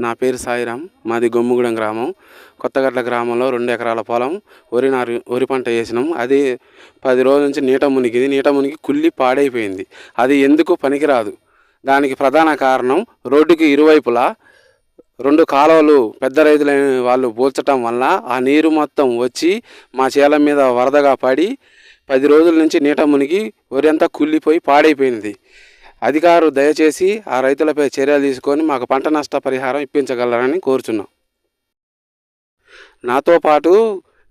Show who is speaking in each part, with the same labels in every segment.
Speaker 1: నా పేరు సాయిరామ్ మాది గొమ్ముగూడెం గ్రామం. కొత్తగడ్ల గ్రామంలో రెండు ఎకరాల పొలం వరి నారు వరి పంట వేసినాం. అది పది రోజుల నుంచి నీట మునిగింది. నీట మునిగి కుళ్ళి పాడైపోయింది. అది ఎందుకు పనికిరాదు? దానికి ప్రధాన కారణం రోడ్డుకి ఇరువైపులా రెండు కాలువలు పెద్ద రైతులైన వాళ్ళు పోల్చటం వల్ల ఆ నీరు మొత్తం వచ్చి మా చేల మీద వరదగా పడి పది రోజుల నుంచి నీట మునిగి వరి అంతా కుళ్ళిపోయి పాడైపోయింది. అధికారులు దయచేసి ఆ రైతులపై చర్యలు తీసుకొని మాకు పంట నష్ట పరిహారం ఇప్పించగలరని కోరుచున్నాం. నాతో పాటు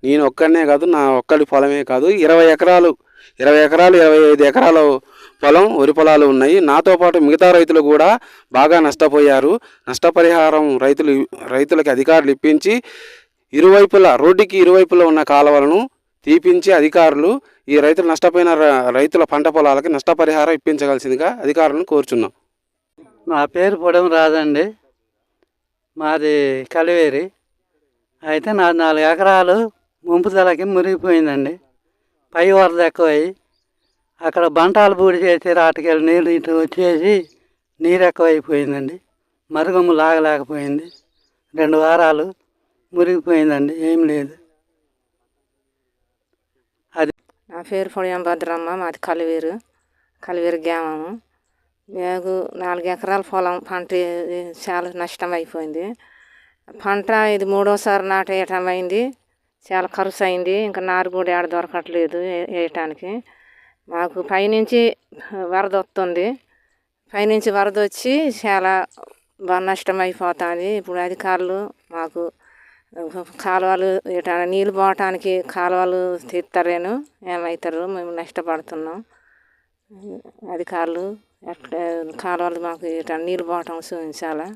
Speaker 1: నేను ఒక్కనే కాదు నా ఒక్కడి పొలమే కాదు ఇరవై ఎకరాలు ఇరవై ఎకరాలు ఇరవై ఐదు ఎకరాల పొలం వరి పొలాలు ఉన్నాయి. నాతో పాటు మిగతా రైతులు కూడా బాగా నష్టపోయారు. నష్టపరిహారం రైతులు రైతులకి అధికారులు ఇప్పించి ఇరువైపులా రోడ్డుకి ఇరువైపులా ఉన్న కాలువలను తీపించి అధికారులు ఈ రైతులు నష్టపోయిన రైతుల పంట పొలాలకి నష్టపరిహారం ఇప్పించగలసిందిగా అధికారులను కోరుచున్నాం.
Speaker 2: నా పేరు పొడం రాదండి. మాది కలివేరి. అయితే నా నాలుగు ఎకరాలు ముంపుదలకి మురిగిపోయిందండి పై వరద ఎక్కువై అక్కడ బంటాలు బూడి చేసి రాటకెళ్ళి నీళ్ళు ఇటు వచ్చేసి నీరు ఎక్కువైపోయిందండి. మరుగుమ్ము లాగలేకపోయింది. రెండు వారాలు మురిగిపోయిందండి ఏం లేదు. అది.
Speaker 3: నా పేరు పొడియం భద్రమ్మ మాది కలివేరు కలివీరు గ్రామము. మేము నాలుగు ఎకరాల పొలం పంట చాలా నష్టం అయిపోయింది. పంట ఇది మూడోసారి నాటేయటం అయింది. చాలా ఖర్చు అయింది. ఇంకా నారు కూడా ఆడ దొరకట్లేదు వేయటానికి. మాకు పైనుంచి వరద వస్తుంది. పైనుంచి వరద వచ్చి చాలా బాగా నష్టం అయిపోతుంది. ఇప్పుడు అధికారులు మాకు కాలువలు ఇట నీళ్ళు పోవటానికి కాలువలు తీస్తారేను ఏమవుతారు మేము నష్టపడుతున్నాం. అధికారులు కాలువలు మాకు ఇట నీళ్ళు పోవటం చూపించాలా.